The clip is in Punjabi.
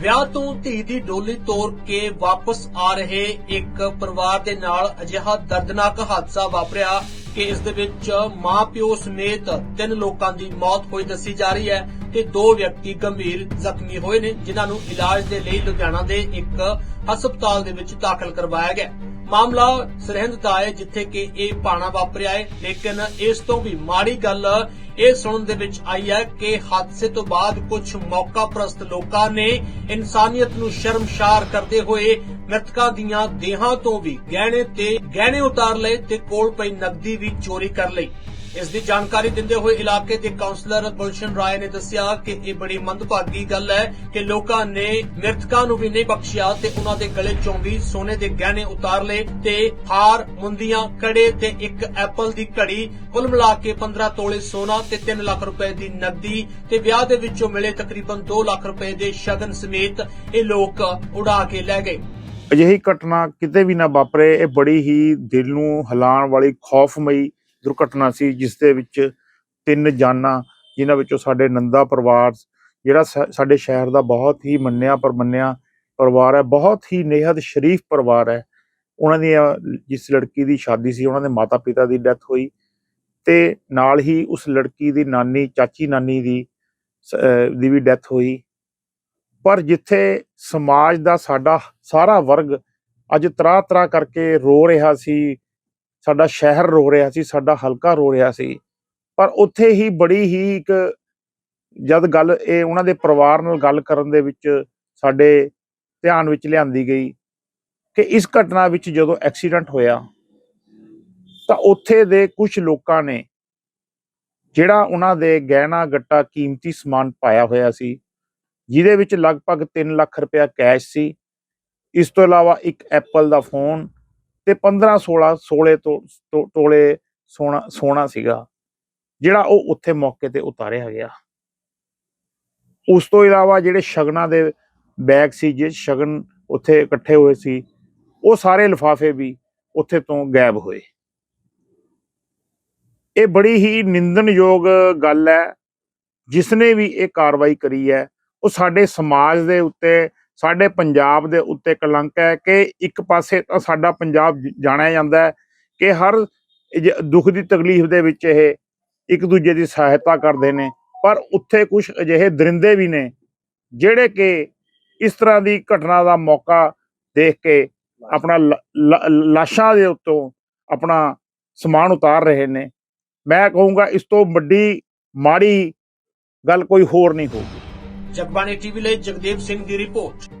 ਵਿਆਹ ਤੋਂ ਧੀ ਦੀ ਡੋਲੀ ਤੋੜ ਕੇ ਵਾਪਸ ਆ ਰਹੇ ਇੱਕ ਪਰਿਵਾਰ ਦੇ ਨਾਲ ਅਜਿਹਾ ਦਰਦਨਾਕ ਹਾਦਸਾ ਵਾਪਰਿਆ ਕਿ ਇਸ ਦੇ ਵਿੱਚ ਮਾਂ ਪਿਓ ਸਮੇਤ ਤਿੰਨ ਲੋਕਾਂ ਦੀ ਮੌਤ ਹੋਈ ਦੱਸੀ ਜਾ ਰਹੀ ਹੈ ਤੇ ਦੋ ਵਿਅਕਤੀ ਗੰਭੀਰ ਜ਼ਖਮੀ ਹੋਏ ਨੇ, ਜਿਨ੍ਹਾਂ ਨੂੰ ਇਲਾਜ ਦੇ ਲਈ ਲੁਧਿਆਣਾ ਦੇ ਇੱਕ ਹਸਪਤਾਲ ਦੇ ਵਿੱਚ ਦਾਖਲ ਕਰਵਾਇਆ ਗਿਆ। ਮਾਮਲਾ ਸਰਹਿੰਦ ਦਾ ਹੈ, ਜਿੱਥੇ ਕਿ ਇਹ ਪਾਣਾ ਵਾਪਰਿਆ ਹੈ, ਲੇਕਿਨ ਇਸ ਤੋਂ ਵੀ ਮਾੜੀ ਗੱਲ ਇਹ ਸੁਣਨ ਦੇ ਵਿੱਚ ਆਈ ਹੈ ਕਿ ਹਾਦਸੇ ਤੋਂ ਬਾਅਦ ਕੁਝ ਮੌਕਾ ਪ੍ਰਸਤ ਲੋਕਾਂ ਨੇ ਇਨਸਾਨੀਅਤ ਨੂੰ ਸ਼ਰਮਸ਼ਾਰ ਕਰਦੇ ਹੋਏ ਮ੍ਰਿਤਕਾਂ ਦੀਆਂ ਦੇਹਾਂ ਤੋਂ ਵੀ ਗਹਿਣੇ ਤੇ ਗਹਿਣੇ ਉਤਾਰ ਲਏ ਤੇ ਕੋਲ ਪਈ ਨਕਦੀ ਵੀ ਚੋਰੀ ਕਰ ਲਈ। ਇਸ ਦੀ ਜਾਣਕਾਰੀ ਦਿੰਦੇ ਹੋਏ ਇਲਾਕੇ ਦੇ ਕਾਉਂਸਲਰ ਗੁਲਸ਼ਨ ਰਾਏ ਨੇ ਦੱਸਿਆ ਕਿ ਇਹ ਬੜੀ ਮੰਦਭਾਗੀ ਗੱਲ ਹੈ ਕਿ ਲੋਕਾਂ ਨੇ ਮ੍ਰਿਤਕਾਂ ਨੂੰ ਵੀ ਨਹੀਂ ਬਖਸ਼ਿਆ ਤੇ ਉਹਨਾਂ ਦੇ ਗਲੇ ਚੋਂ ਵੀ ਸੋਨੇ ਦੇ ਗਹਿਣੇ ਉਤਾਰ ਲਏ ਤੇ ਹਾਰ, ਮੁੰਦੀਆਂ, ਕੜੇ ਤੇ ਇੱਕ ਐਪਲ ਦੀ ਘੜੀ ਕੁੱਲ ਮਿਲਾ ਕੇ 15 ਤੋਲੇ ਸੋਨਾ ਤੇ 3 ਲੱਖ ਰੁਪਏ ਦੀ ਨਕਦੀ ਤੇ ਵਿਆਹ ਦੇ ਵਿੱਚੋਂ ਮਿਲੇ ਤਕਰੀਬਨ 2 ਲੱਖ ਰੁਪਏ ਦੇ ਸ਼ਗਨ ਸਮੇਤ ਇਹ ਲੋਕ ਉਡਾ ਕੇ ਲੈ ਗਏ। ਅਜਿਹੀ ਘਟਨਾ ਕਿਤੇ ਵੀ ਨਾ ਵਾਪਰੇ, ਇਹ ਬੜੀ ਹੀ ਦਿਲ ਨੂੰ ਹਿਲਾਉਣ ਵਾਲੀ ਖੌਫਮਈ ਦੁਰਘਟਨਾ ਸੀ, ਜਿਸ ਦੇ ਵਿੱਚ ਤਿੰਨ ਜਾਨਾਂ, ਜਿਨ੍ਹਾਂ ਵਿੱਚੋਂ ਸਾਡੇ ਨੰਦਾ ਪਰਿਵਾਰ ਜਿਹੜਾ ਸਾ- ਸਾਡੇ ਸ਼ਹਿਰ ਦਾ ਬਹੁਤ ਹੀ ਮੰਨਿਆ ਪਰਮੰਨਿਆ ਪਰਿਵਾਰ ਹੈ, ਬਹੁਤ ਹੀ ਨਿਹਤ ਸ਼ਰੀਫ ਪਰਿਵਾਰ ਹੈ। ਉਹਨਾਂ ਦੀ ਜਿਸ ਲੜਕੀ ਦੀ ਸ਼ਾਦੀ ਸੀ, ਉਹਨਾਂ ਦੇ ਮਾਤਾ ਪਿਤਾ ਦੀ ਡੈਥ ਹੋਈ ਤੇ ਨਾਲ ਹੀ ਉਸ ਲੜਕੀ ਦੀ ਨਾਨੀ, ਚਾਚੀ ਨਾਨੀ ਦੀ ਦੀ ਵੀ ਡੈਥ ਹੋਈ। ਪਰ ਜਿੱਥੇ ਸਮਾਜ ਦਾ ਸਾਡਾ ਸਾਰਾ ਵਰਗ ਅੱਜ ਤਰਾ ਤਰਾ ਕਰਕੇ ਰੋ ਰਿਹਾ ਸੀ ਸਾਡਾ ਸ਼ਹਿਰ ਰੋ ਰਿਹਾ ਸੀ, ਸਾਡਾ ਹਲਕਾ ਰੋ ਰਿਹਾ ਸੀ। ਪਰ ਉੱਥੇ ਹੀ ਬੜੀ ਹੀ ਇੱਕ ਜਦ ਗੱਲ ਇਹ ਉਹਨਾਂ ਦੇ ਪਰਿਵਾਰ ਨਾਲ ਗੱਲ ਕਰਨ ਦੇ ਵਿੱਚ ਸਾਡੇ ਧਿਆਨ ਵਿੱਚ ਲਿਆਂਦੀ ਗਈ ਕਿ ਇਸ ਘਟਨਾ ਵਿੱਚ ਜਦੋਂ ਐਕਸੀਡੈਂਟ ਹੋਇਆ ਤਾਂ ਉੱਥੇ ਦੇ ਕੁਝ ਲੋਕਾਂ ਨੇ ਜਿਹੜਾ ਉਹਨਾਂ ਦੇ ਗਹਿਣਾ ਗੱਟਾ ਕੀਮਤੀ ਸਮਾਨ ਪਾਇਆ ਹੋਇਆ ਸੀ, ਜਿਹਦੇ ਵਿੱਚ ਲਗਭਗ 3 ਲੱਖ ਰੁਪਇਆ ਕੈਸ਼ ਸੀ। ਇਸ ਤੋਂ ਇਲਾਵਾ ਇੱਕ ਐਪਲ ਦਾ ਫੋਨ ਤੇ 15 16 16 ਤੋਂ ਟੋਲੇ ਸੋਨਾ ਸੋਨਾ ਸੀਗਾ, ਜਿਹੜਾ ਉਹ ਉੱਥੇ ਮੌਕੇ ਤੇ ਉਤਾਰਿਆ ਗਿਆ। ਉਸ ਤੋਂ ਇਲਾਵਾ ਜਿਹੜੇ ਸ਼ਗਨਾਂ ਦੇ ਬੈਗ ਸੀ, ਜਿਸ ਸ਼ਗਨ ਉੱਥੇ ਇਕੱਠੇ ਹੋਏ ਸੀ, ਉਹ ਸਾਰੇ ਲਿਫਾਫੇ ਵੀ ਉੱਥੇ ਤੋਂ ਗਾਇਬ ਹੋਏ। ਇਹ ਬੜੀ ਹੀ ਨਿੰਦਣਯੋਗ ਗੱਲ ਹੈ ਜਿਸ ਨੇ ਵੀ ਇਹ ਕਾਰਵਾਈ ਕਰੀ ਹੈ, ਉਹ ਸਾਡੇ ਸਮਾਜ ਦੇ ਉੱਤੇ ਸਾਡੇ ਪੰਜਾਬ ਦੇ ਉੱਤੇ ਕਲੰਕ ਹੈ ਕਿ ਇੱਕ ਪਾਸੇ ਤਾਂ ਸਾਡਾ ਪੰਜਾਬ ਜਾਣਿਆ ਜਾਂਦਾ ਹੈ ਕਿ ਹਰ ਜ- ਦੁੱਖ ਦੀ ਤਕਲੀਫ ਦੇ ਵਿੱਚ ਇਹ ਇੱਕ ਦੂਜੇ ਦੀ ਸਹਾਇਤਾ ਕਰਦੇ ਨੇ, ਪਰ ਉੱਥੇ ਕੁਝ ਅਜਿਹੇ ਦਰਿੰਦੇ ਵੀ ਨੇ ਜਿਹੜੇ ਕਿ ਇਸ ਤਰ੍ਹਾਂ ਦੀ ਘਟਨਾ ਦਾ ਮੌਕਾ ਦੇਖ ਕੇ ਆਪਣਾ ਲ- ਲਾਸ਼ਾਂ ਦੇ ਉੱਤੋਂ ਆਪਣਾ ਸਮਾਨ ਉਤਾਰ ਰਹੇ ਨੇ। ਮੈਂ ਕਹੂੰਗਾ ਇਸ ਤੋਂ ਵੱਡੀ ਮਾੜੀ ਗੱਲ ਕੋਈ ਹੋਰ ਨਹੀਂ ਹੋਊਗੀ ਜਗਬਾਣੀ ਟੀਵੀ ਲਈ ਜਗਦੇਵ ਸਿੰਘ ਦੀ ਰਿਪੋਰਟ।